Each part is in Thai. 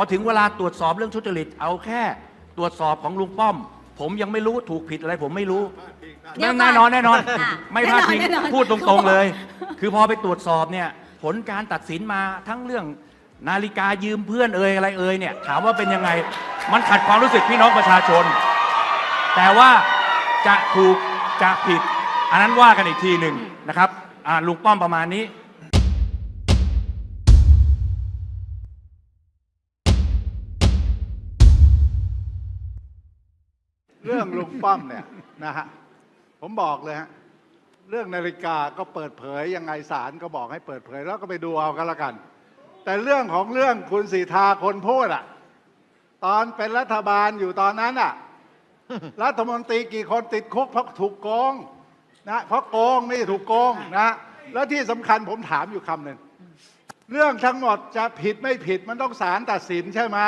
พอถึงเวลาตรวจสอบเรื่องทุจริต เอาแค่ตรวจสอบของลุงป้อม ผมยังไม่รู้ถูกผิดอะไรผมไม่รู้เดี๋ยวก่อนแน่นอนแน่นอน อะไม่พลาดพิงแน่นอนแน่นอน พูดตรงๆเลย คือพอไปตรวจสอบเนี่ย ผลการตัดสินมาทั้งเรื่องนาฬิกายืมเพื่อนเอ่ยอะไรเอ่ยเนี่ย ถามว่าเป็นยังไง มันขัดความรู้สึกพี่น้องประชาชน แต่ว่าจะถูกจะผิด อันนั้นว่ากันอีกทีหนึ่งนะครับอ่าลุงป้อมประมาณนี้ เรื่องลุงป้อมเนี่ยนะฮะผมบอกเลยฮะเรื่องนาฬิกาก็เปิดเผยยังไงศาลก็บอกให้เปิดเผยแล้วก็ไปดูเอากันละกัน แต่เรื่องของเรื่องคุณสีทาคนพูดอะตอนเป็นรัฐบาลอยู่ตอนนั้นอะรัฐมนตรีกี่คนติดคุกเพราะถูกโกงนะเพราะโกงไม่ถูกโกงนะแล้วที่สำคัญผมถามอยู่คำหนึ่งเรื่องทั้งหมดจะผิดไม่ผิดมันต้องศาลตัดสินใช่ไหม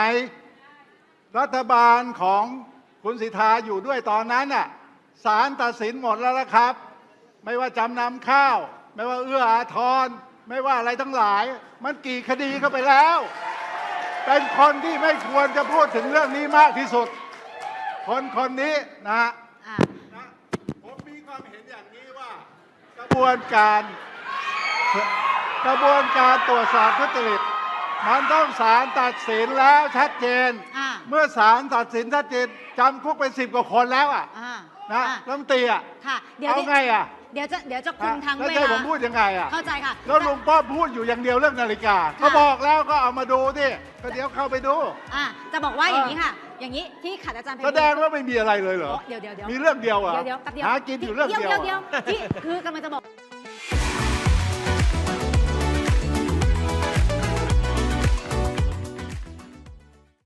รัฐบาลของ คุณสิทธาอยู่ด้วยตอนนั้นน่ะศาลตัดสินหมดแล้วละครับ ไม่ว่าจำนำข้าว ไม่ว่าเอื้ออาทร ไม่ว่าอะไรทั้งหลาย มันกี่คดีเข้าไปแล้ว เป็นคนที่ไม่ควรจะพูดถึงเรื่องนี้มากที่สุด คนคนนี้นะฮะอะนะผมมีความเห็นอย่างนี้ว่ากระบวนการกระบวนการตรวจสอบทุจริตมันต้องศาลตัดสินแล้วชัดเจนอะ เมื่อศาลตัดสินชัดเจนจำคุกเป็นสิบกว่าคนแล้วอะอะนะอะรัฐมนตรีอะค่ะ เดี๋ยวเอาไงอะเดี๋ยวจะเดี๋ยวจะคุมทั้งแล้วเวจะให้ลาผมพูดยังไงอะ เข้าใจค่ะ แล้วลุงป้อมพูดอยู่อย่างเดียวเรื่องนาฬิกาก็บอกแล้วก็เอามาดูดิก็เดี๋ยวเข้าไปดู อะจะบอกว่าเออแออย่างนี้ค่ะ อย่างนี้ที่ขัดอาจารย์ไพแสบูลย์ดงว่าไม่มีอะไรเลยเหรอโอ้เดี๋ยวเดี๋ยวเดี๋ยวมีเรื่องเดียวเหรอเดี๋ยวเดี๋ยวแป๊บเดียวหากินอยู่เรื่องเดียวเดี๋ยวเหรเดี๋ยอวที่คือกำลังจะบอก